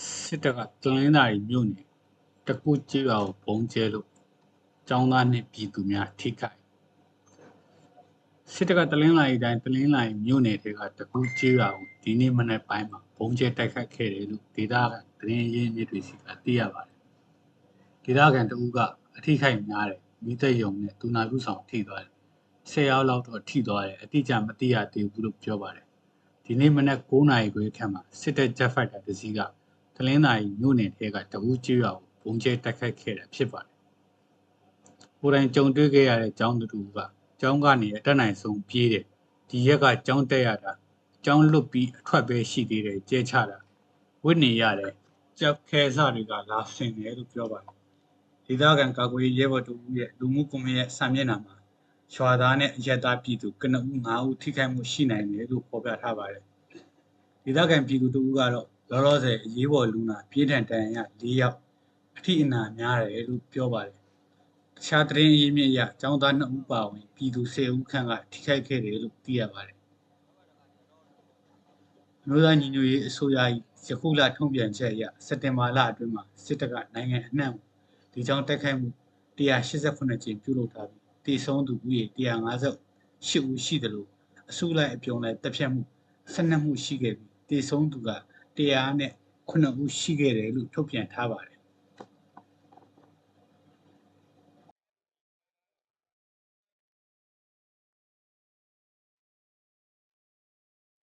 စစ်တပ်ကတလင်းသာရီမြို့နယ်တကူကျေးရွာကိုပုံကျဲလို့ចောင်းသားနဲ့ပြည်သူများထိခိုက်စစ်တပ်ကတလင်းလာရီတိုင်းတလင်းလာရီမြို့နယ်တွေကတကူကျေးရွာကိုဒီနေ့မနေ့ပိုင်းမှာပုံကျဲတိုက်ခတ်ခဲ့တယ်လို့ဒေသခံသတင်းရင်းမြစ်တွေစီကသိရပါတယ်ဒေသခံတဦးကအထိခိုက်များတယ်မိသက်ယုံနဲ့တူနာလူဆောင်ထိသွားတယ်ဆယ်ရောက်လောက်တော့ထိသွားတယ်အတိအကျမသိရသေးဘူးလို့ပြောပါတယ်ဒီနေ့မနက်9နာရီခွဲခန့်မှာစစ်တပ်ဂျက်ဖိုက်တာတစ်စီးက တလင်းသာရီမြို့နယ်ထဲကတဝူးကျွော်ကိုဘုံကျဲတိုက်ခိုက်ခဲ့တာဖြစ်ပါတယ်။ကိုယ်တိုင်ကြုံတွေ့ခဲ့ရတဲ့ကျောင်းသူကကျောင်းကနေအတက်နိုင်ဆုံးပြေးတယ်။ဒီရက်ကကျောင်းတက်ရတာကျောင်းလွတ်ပြီးအထွက်ပဲရှိသေးတယ်ကျဲချတာဝစ်နေရတယ်ကြောက်ခဲစတွေကလာဆင်တယ်လို့ပြောပါတယ်။ဒေသခံကာကွယ်ရေးရဲဘော်တို့ရဲ့လူမှုကွန်ရက်စာမျက်နှာမှာရွာသားနဲ့အရက်သားပြည်သူကနဦး9ဦးထိခိုက်မှုရှိနိုင်တယ်လို့ဖော်ပြထားပါတယ်။ဒေသခံပြည်သူတို့ကတော့ လောလောဆယ်အရေးပေါ်လူနာပြင်းထန်ဒဏ်ရာရ4ယောက်အထိအနာများတယ်လို့ပြောပါတယ်။တခြားသတင်းအရင်းမြစ်အရအကြောင်းသား2ဦးပါဝင်ပြည်သူ10ဦးခန့်ကထိခိုက်ခဲ့တယ်လို့သိရပါတယ်။အမျိုးသားညီညွတ်ရေးအစိုးရ၏ယခုလထုံ့ပြန်ချက်အရစက်တင်ဘာလအတွင်းမှာစစ်တပ်ကနိုင်ငံအနှံ့ကိုဒီကြောင့်တိုက်ခိုက်မှု189ကြိမ်ပြုလုပ်ထားပြီးတည်ဆုံးသူဦးရေ158ဦးရှိတယ်လို့အစုလိုက်အပြုံလိုက်တပ်ဖြတ်မှု12မှုရှိခဲ့ပြီးတည်ဆုံးသူက 100နဲ့9ဦးရှိခဲ့တယ်လို့ထုတ်ပြန်ထားပါတယ်